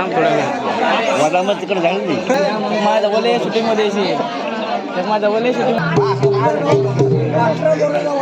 थांब थोडा वेळ. वादामध्ये तिकडे झालं नाही माझा वलय सुटीमध्ये यायची तर सुटी